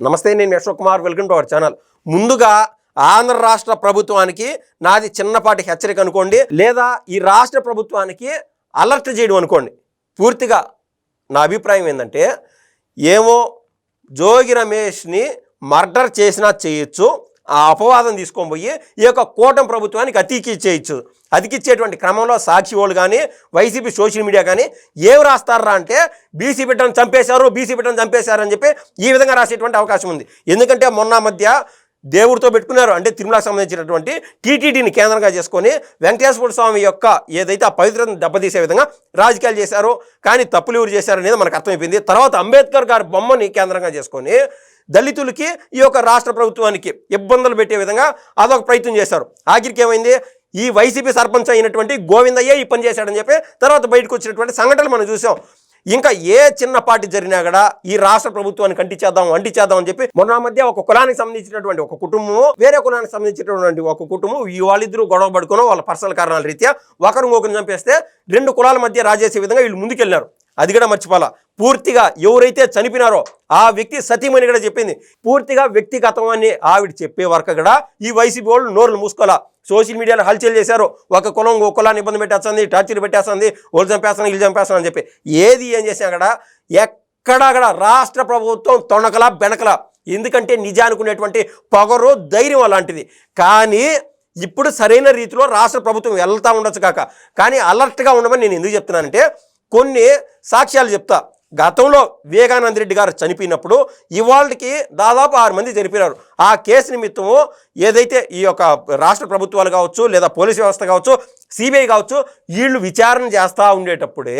నమస్తే నేను Ashok Kumar. Welcome to our channel ముందుగా ఆంధ్ర రాష్ట్ర ప్రభుత్వానికి నాది చిన్నపాటి హెచ్చరిక అనుకోండి లేదా ఈ రాష్ట్ర ప్రభుత్వానికి అలర్ట్ చేయడం అనుకోండి. పూర్తిగా నా అభిప్రాయం ఏంటంటే ఏమో జోగి రమేష్ని మర్డర్ చేసినా చేయొచ్చు ఆ అపవాదం తీసుకొని పోయి ఈ యొక్క కూటమి ప్రభుత్వానికి అతికి చేయొచ్చు అతికిచ్చేటువంటి క్రమంలో సాక్షి వాళ్ళు కానీ వైసీపీ సోషల్ మీడియా కానీ ఏం రాస్తారా అంటే బీసీ బిడ్డను చంపేశారు బీసీ బిడ్డను చంపేశారు అని చెప్పి ఈ విధంగా రాసేటువంటి అవకాశం ఉంది. ఎందుకంటే మొన్న మధ్య దేవుడితో పెట్టుకున్నారు. అంటే తిరుమలకు సంబంధించినటువంటి టీటీడీని కేంద్రంగా చేసుకొని వెంకటేశ్వర స్వామి యొక్క ఏదైతే ఆ పవిత్రతను దెబ్బతీసే విధంగా రాజకీయాలు చేశారు కానీ తప్పులు ఎవరు చేశారు అనేది మనకు అర్థమైపోయింది. తర్వాత అంబేద్కర్ గారి బొమ్మని కేంద్రంగా చేసుకొని దళితులకి ఈ యొక్క రాష్ట్ర ప్రభుత్వానికి ఇబ్బందులు పెట్టే విధంగా అదొక ప్రయత్నం చేశారు. ఆఖరికి ఏమైంది? ఈ వైసీపీ సర్పంచ్ అయినటువంటి గోవిందయ్య ఈ పని చేశాడని చెప్పి తర్వాత బయటకు వచ్చినటువంటి సంఘటనలు మనం చూసాం. ఇంకా ఏ చిన్న జరిగినా కూడా ఈ రాష్ట్ర ప్రభుత్వానికి అంటించేద్దాం అంటించేద్దాం అని చెప్పి మొన్న మధ్య ఒక కులానికి సంబంధించినటువంటి ఒక కుటుంబము వేరే కులానికి సంబంధించినటువంటి ఒక కుటుంబం ఈ వాళ్ళిద్దరూ గొడవ పడుకుని వాళ్ళ పర్సనల్ కారణాల రీత్యా ఒకరు ఒకరిని చంపేస్తే రెండు కులాల మధ్య రాజేసే విధంగా వీళ్ళు ముందుకెళ్ళారు. అది కూడా మర్చిపోవాలా. పూర్తిగా ఎవరైతే చనిపోయినారో ఆ వ్యక్తి సతీమణి కూడా చెప్పింది. పూర్తిగా వ్యక్తిగతం అని ఆవిడ చెప్పే వరకు కూడా ఈ వైసీపీ వాళ్ళు నోర్లు మూసుకోవాలా. సోషల్ మీడియాలో హల్చల్ చేశారు. ఒక కులం ఒక కులాన్ని ఇబ్బంది పెట్టేస్తుంది టార్చర్ పెట్టేస్తుంది వాళ్ళు చంపేస్తాను వీళ్ళు చంపేస్తాను అని చెప్పి. ఏది ఏం చేసినా కూడా ఎక్కడా కూడా రాష్ట్ర ప్రభుత్వం తొణకలా బెనకలా. ఎందుకంటే నిజానుకునేటువంటి పొగరు ధైర్యం అలాంటిది. కానీ ఇప్పుడు సరైన రీతిలో రాష్ట్ర ప్రభుత్వం వెళ్తూ ఉండొచ్చు కాక. కానీ అలర్ట్గా ఉండమని నేను ఎందుకు చెప్తున్నానంటే కొన్ని సాక్ష్యాలు చెప్తా. గతంలో వివేకానంద రెడ్డి గారు చనిపోయినప్పుడు ఇవాళకి దాదాపు ఆరు మంది చనిపోయినారు. ఆ కేసు నిమిత్తము ఏదైతే ఈ యొక్క రాష్ట్ర ప్రభుత్వాలు కావచ్చు లేదా పోలీస్ వ్యవస్థ కావచ్చు సిబిఐ కావచ్చు వీళ్ళు విచారణ చేస్తూ ఉండేటప్పుడే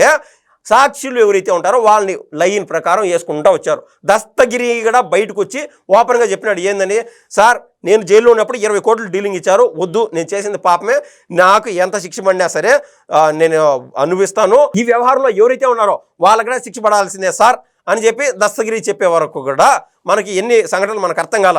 సాక్షులు ఎవరైతే ఉంటారో వాళ్ళని లైన్ ప్రకారం వేసుకుంటూ వచ్చారు. దస్తగిరి కూడా బయటకు వచ్చి ఓపెన్గా చెప్పినాడు ఏందని? సార్ నేను జైల్లో ఉన్నప్పుడు ఇరవై కోట్లు డీలింగ్ ఇచ్చారు వద్దు నేను చేసింది పాపమే నాకు ఎంత శిక్ష పడినా సరే నేను అనుభవిస్తాను. ఈ వ్యవహారంలో ఎవరైతే ఉన్నారో వాళ్ళకనే శిక్ష పడాల్సిందే సార్ అని చెప్పి దస్తగిరి చెప్పే వరకు కూడా మనకి ఎన్ని సంఘటనలు మనకు అర్థం కాల.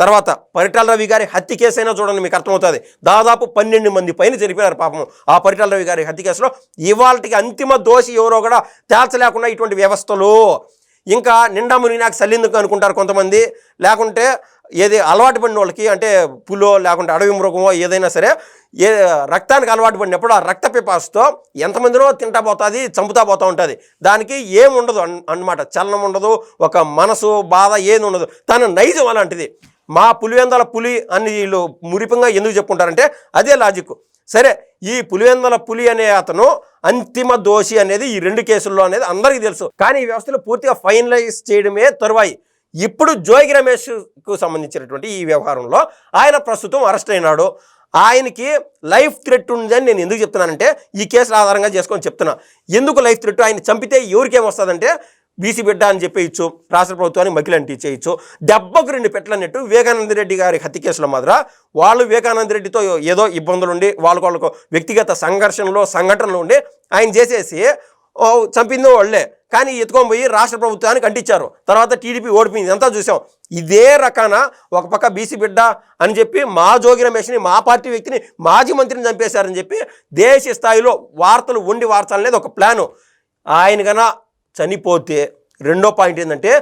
తర్వాత పరిటాల రవి గారి హత్య కేసైనా చూడండి మీకు అర్థమవుతుంది. దాదాపు పన్నెండు మంది పైన జరిపినారు పాపం ఆ పరిటాల రవి గారి హత్య కేసులో. ఇవాళకి అంతిమ దోషి ఎవరో కూడా తేల్చలేకుండా ఇటువంటి వ్యవస్థలు. ఇంకా నిండా మునిగినాక సల్లిందుకు అనుకుంటారు కొంతమంది. లేకుంటే ఏది అలవాటు పడిన వాళ్ళకి అంటే పులో లేకుంటే అడవి మృగమో ఏదైనా సరే ఏ రక్తానికి అలవాటు పడినప్పుడు ఆ రక్త పిపాసుతో ఎంతమందినో తింటా పోతుంది చంపుతా పోతూ ఉంటుంది. దానికి ఏం ఉండదు అన్- అన్నమాట. చలనం ఉండదు ఒక మనసు బాధ ఏది ఉండదు. తన నైజం అలాంటిది. మా పులివెందల పులి అని వీళ్ళు మురిపంగా ఎందుకు చెప్పుకుంటారంటే అదే లాజిక్ సరే ఈ పులివెందల పులి అనే అతను అంతిమ దోషి అనేది ఈ రెండు కేసుల్లో అనేది అందరికీ తెలుసు. కానీ ఈ వ్యవస్థలు పూర్తిగా ఫైనలైజ్ చేయడమే తరువాయి. ఇప్పుడు జోగి రమేష్కు సంబంధించినటువంటి ఈ వ్యవహారంలో ఆయన ప్రస్తుతం అరెస్ట్ అయినాడు. ఆయనకి లైఫ్ థ్రెట్ ఉందని నేను ఎందుకు చెప్తున్నానంటే ఈ కేసుల ఆధారంగా చేసుకొని చెప్తున్నా. ఎందుకు లైఫ్ థ్రెట్ ఆయన చంపితే ఎవరికేం వస్తుందంటే బీసీ బిడ్డ అని చెప్పేయచ్చు రాష్ట్ర ప్రభుత్వానికి మకిలి చేయొచ్చు దెబ్బకు రెండు పెట్టలన్నట్టు వివేకానంద రెడ్డి గారి హత్య కేసులో మాత్రం వాళ్ళు వివేకానంద రెడ్డితో ఏదో ఇబ్బందులు ఉండి వాళ్ళకు వాళ్ళకు వ్యక్తిగత సంఘర్షణలో సంఘటనలు ఉండి ఆయన చేసేసి చంపిందో వాళ్ళే. కానీ ఎత్తుకొని పోయి రాష్ట్ర ప్రభుత్వానికి అంటించారు. తర్వాత టీడీపీ ఓడిపోయింది. అంతా చూసాం. ఇదే రకాన ఒక పక్క బీసీ బిడ్డ అని చెప్పి మా జోగి రమేష్ని మా పార్టీ వ్యక్తిని మాజీ మంత్రిని చంపేశారని చెప్పి దేశ స్థాయిలో వార్తలు ఉండి వార్చాలనేది ఒక ప్లాను. ఆయన కన్నా చనిపోతే రెండో పాయింట్ ఏంటంటే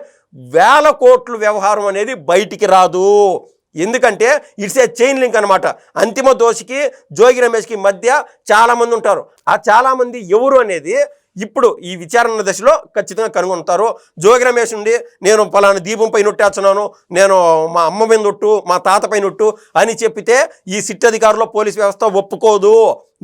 వేల కోట్ల వ్యవహారం అనేది బయటికి రాదు. ఎందుకంటే ఇట్స్ ఏ చైన్ లింక్ అనమాట అంతిమ దోషికి జోగి రమేష్కి మధ్య చాలామంది ఉంటారు. ఆ చాలామంది ఎవరు అనేది ఇప్పుడు ఈ విచారణ దశలో ఖచ్చితంగా కనుగొంటారు. జోగి రమేష్ ఉండి నేను పలానా దీపం పైన ఉట్టేస్తున్నాను నేను మా అమ్మ మీద నొట్టు మా తాత పైన నొట్టు అని చెప్పితే ఈ సిట్ అధికారులు పోలీస్ వ్యవస్థ ఒప్పుకోదు.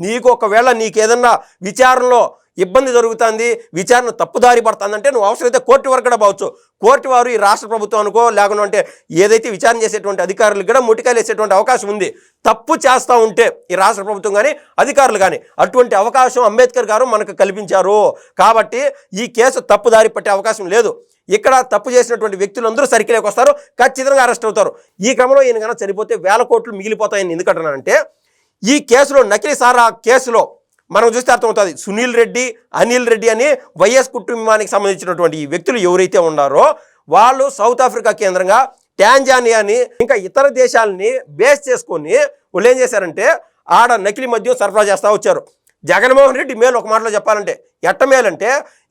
నీకు ఒకవేళ నీకేదన్నా విచారణలో ఇబ్బంది జరుగుతుంది విచారణ తప్పుదారి పడుతుందంటే నువ్వు అవసరమైతే కోర్టు వరకు కూడా పోవచ్చు. కోర్టు వారు ఈ రాష్ట్ర ప్రభుత్వానికో లేకుండా అంటే ఏదైతే విచారణ చేసేటువంటి అధికారులు కూడా ముటికాయలు వేసేటువంటి అవకాశం ఉంది. తప్పు చేస్తూ ఉంటే ఈ రాష్ట్ర ప్రభుత్వం కానీ అధికారులు కానీ అటువంటి అవకాశం అంబేద్కర్ గారు మనకు కల్పించారు. కాబట్టి ఈ కేసు తప్పుదారి పట్టే అవకాశం లేదు. ఇక్కడ తప్పు చేసినటువంటి వ్యక్తులందరూ సర్కిల్కి వస్తారు ఖచ్చితంగా అరెస్ట్ అవుతారు. ఈ క్రమంలో ఈయన కన్నా చనిపోతే వేల కోట్లు మిగిలిపోతాయని ఎందుకంటున్నానంటే ఈ కేసులో నకిలీ సారా కేసులో మనం చూస్తే అర్థమవుతుంది. సునీల్ రెడ్డి అనిల్ రెడ్డి అని వైఎస్ కుటుంబానికి సంబంధించినటువంటి వ్యక్తులు ఎవరైతే ఉన్నారో వాళ్ళు సౌత్ ఆఫ్రికా కేంద్రంగా ట్యాంజానియాని ఇంకా ఇతర దేశాలని బేస్ చేసుకొని వాళ్ళు ఏం చేశారంటే ఆడ నకిలీ మద్యం సరఫరా చేస్తూ వచ్చారు. జగన్మోహన్ రెడ్డి మేలు ఒక మాటలో చెప్పాలంటే ఎట్టమేలంటే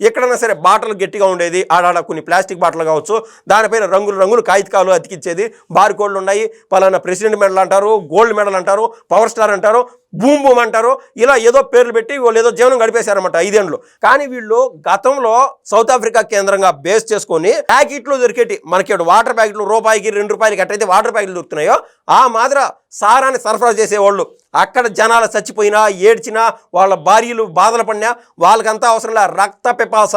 ఎక్కడైనా సరే బాటలు గట్టిగా ఉండేది ఆడాడ కొన్ని ప్లాస్టిక్ బాటలు కావచ్చు. దానిపైన రంగులు రంగులు కాగితకాలు అతికిచ్చేది. బార్ కోడ్లు ఉన్నాయి పలానా ప్రెసిడెంట్ మెడల్ అంటారు గోల్డ్ మెడల్ అంటారు పవర్ స్టార్ అంటారు బూమ్ బూమ్ అంటారు. ఇలా ఏదో పేర్లు పెట్టి వాళ్ళు ఏదో జీవనం గడిపేశారన్నమాట ఐదేండ్లు. కానీ వీళ్ళు గతంలో సౌత్ ఆఫ్రికా కేంద్రంగా బేస్ చేసుకొని ప్యాకెట్లు దొరికేటి మనకి ఇక్కడ వాటర్ ప్యాకెట్లు రూపాయికి రెండు రూపాయలకి ఎట్టయితే వాటర్ ప్యాకెట్లు దొరుకుతున్నాయో ఆ మాదిర సారాన్ని సరఫరా చేసేవాళ్ళు. అక్కడ జనాలు చచ్చిపోయినా ఏడ్చినా వాళ్ళ భార్యలు బాధలు పడినా వాళ్ళకంతా అవసరం అవసరంలా రక్త పిపాస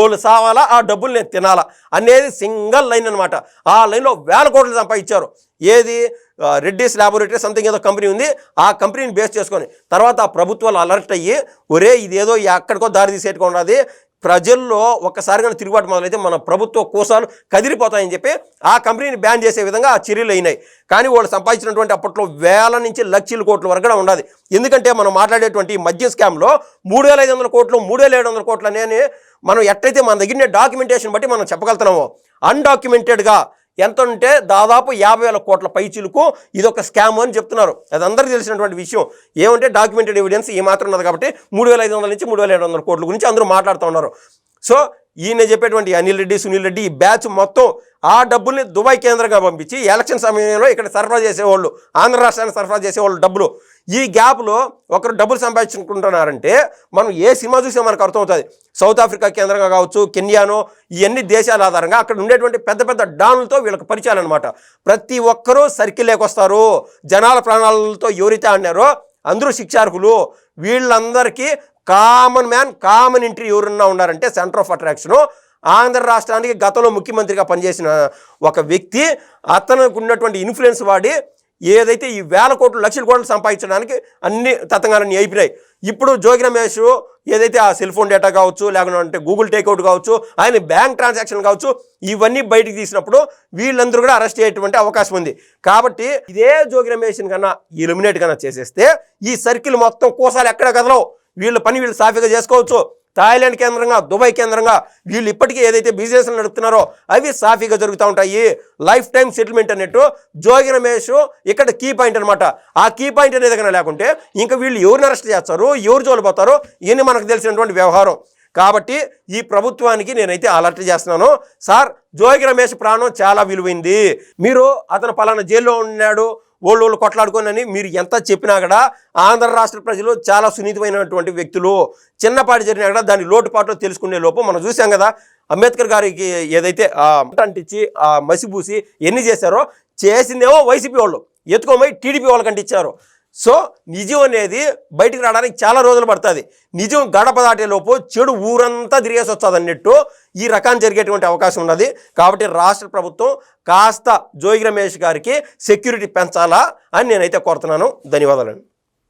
ఓళ్ళు సావాలా ఆ డబ్బులు నేను తినాలా అనేది సింగల్ లైన్ అనమాట ఆ లైన్లో వేల కోట్లు సంపాదించారు. ఏది? రెడ్డిస్ ల్యాబొరేటరీ సంథింగ్ ఏదో కంపెనీ ఉంది. ఆ కంపెనీని బేస్ చేసుకొని తర్వాత ఆ ప్రభుత్వాలు అలర్ట్ అయ్యి ఒరే ఇదేదో ఎక్కడికో దారి తీసేట్టుకున్నది ప్రజల్లో ఒక్కసారిగా తిరుగుబాటు మొదలైతే మన ప్రభుత్వ కోసాలు కదిలిపోతాయని చెప్పి ఆ కంపెనీని బ్యాన్ చేసే విధంగా ఆ చర్యలు అయినాయి. కానీ వాళ్ళు సంపాదించినటువంటి అప్పట్లో వేల నుంచి లక్షల కోట్ల వరకు కూడా ఉండదు. ఎందుకంటే మనం మాట్లాడేటువంటి ఈ మద్య స్కామ్లో మూడు వేల ఐదు వందల కోట్లు మూడు వేల ఏడు వందల కోట్లు అనేది మనం ఎట్లయితే మన దగ్గర డాక్యుమెంటేషన్ బట్టి మనం చెప్పగలుగుతున్నామో అన్డాక్యుమెంటెడ్గా ఎంత ఉంటే దాదాపు యాభై వేల కోట్ల పైచీలకు ఇదొక స్కామ్ అని చెప్తున్నారు. అది అందరికీ తెలిసినటువంటి విషయం. ఏమంటే డాక్యుమెంటెడ్ ఎవిడెన్స్ ఈ మాత్రం ఉన్నది కాబట్టి మూడు వేల ఐదు వందల నుంచి మూడు వేల ఏడు వందల కోట్ల గురించి అందరూ మాట్లాడుతూ ఉన్నారు. సో ఈయన చెప్పేటువంటి అనిల్ రెడ్డి సునీల్ రెడ్డి ఈ బ్యాచ్ మొత్తం ఆ డబ్బుల్ని దుబాయ్ కేంద్రంగా పంపించి ఎలక్షన్ సమయంలో ఇక్కడ సరఫరా చేసేవాళ్ళు ఆంధ్ర రాష్ట్రానికి సరఫరా చేసేవాళ్ళు డబ్బులు. ఈ గ్యాప్లో ఒకరు డబ్బులు సంపాదించుకుంటున్నారంటే మనం ఏ సినిమా చూసే మనకు అర్థమవుతుంది. సౌత్ ఆఫ్రికా కేంద్రంగా కావచ్చు కెన్యానో ఇవన్నీ దేశాల ఆధారంగా అక్కడ ఉండేటువంటి పెద్ద పెద్ద డాన్లతో వీళ్ళకి పరిచయాలన్నమాట ప్రతి ఒక్కరూ సర్కిల్ లేకొస్తారు జనాల ప్రాణాలతో ఎవరైతే ఆడినారో అందరూ శిక్షార్హులు. వీళ్ళందరికీ కామన్ మ్యాన్ కామన్ ఎంట్రీ ఎవరున్నా ఉన్నారంటే సెంటర్ ఆఫ్ అట్రాక్షను. ఆంధ్ర రాష్ట్రానికి గతంలో ముఖ్యమంత్రిగా పనిచేసిన ఒక వ్యక్తి అతనికి ఉన్నటువంటి ఇన్ఫ్లుయెన్స్ వాడి ఏదైతే ఈ వేల కోట్లు లక్షల కోట్లు సంపాదించడానికి అన్ని తతంగాలన్నీ అయిపోయినాయి. ఇప్పుడు జోగి రమేష్ ఏదైతే ఆ సెల్ ఫోన్ డేటా కావచ్చు లేకుంటే గూగుల్ టేక్అవుట్ కావచ్చు ఆయన బ్యాంక్ ట్రాన్సాక్షన్ కావచ్చు ఇవన్నీ బయటికి తీసినప్పుడు వీళ్ళందరూ కూడా అరెస్ట్ అయ్యేటువంటి అవకాశం ఉంది. కాబట్టి ఇదే జోగి రమేష్ కన్నా ఎలిమినేట్ కన్నా చేసేస్తే ఈ సర్కిల్ మొత్తం కోసాలు ఎక్కడ కదలవు? వీళ్ళ పని వీళ్ళు సాఫీగా చేసుకోవచ్చు. థాయిలాండ్ కేంద్రంగా దుబాయ్ కేంద్రంగా వీళ్ళు ఇప్పటికీ ఏదైతే బిజినెస్లు నడుపుతున్నారో అవి సాఫీగా జరుగుతూ ఉంటాయి. లైఫ్ టైం సెటిల్మెంట్ అన్నట్టు జోగి రమేష్ ఇక్కడ కీ పాయింట్ అనమాట ఆ కీ పాయింట్ అనేది కన్నా లేకుంటే ఇంకా వీళ్ళు ఎవరిని అరెస్ట్ చేస్తారు ఎవరు జోలిపోతారో ఇవన్నీ మనకు తెలిసినటువంటి వ్యవహారం. కాబట్టి ఈ ప్రభుత్వానికి నేనైతే అలర్ట్ చేస్తున్నాను. సార్ జోగి రమేష్ ప్రాణం చాలా విలువైంది. మీరు అతను పలానా జైల్లో ఉన్నాడు ఓళ్ళు వాళ్ళు కొట్లాడుకోనని మీరు ఎంత చెప్పినా కూడా ఆంధ్ర రాష్ట్ర ప్రజలు చాలా సున్నితమైనటువంటి వ్యక్తులు. చిన్నపాటి జరిగినా కూడా దాని లోటుపాటు తెలుసుకునే లోపు మనం చూసాం కదా. అంబేద్కర్ గారికి ఏదైతే అంటించి ఆ మసిబూసి ఎన్ని చేశారో చేసిందేమో వైసీపీ వాళ్ళు. ఎత్తుకోమై టీడీపీ వాళ్ళకంటే ఇచ్చారు. సో నిజం అనేది బయటికి రావడానికి చాలా రోజులు పడుతుంది. నిజం గడప దాటేలోపు చెడు ఊరంతా తిరిగేసి వస్తుంది అన్నట్టు ఈ రకాన్ని జరిగేటువంటి అవకాశం ఉన్నది. కాబట్టి రాష్ట్ర ప్రభుత్వం కాస్త జోగి రమేష్ గారికి సెక్యూరిటీ పెంచాలా అని నేనైతే కోరుతున్నాను. ధన్యవాదాలు.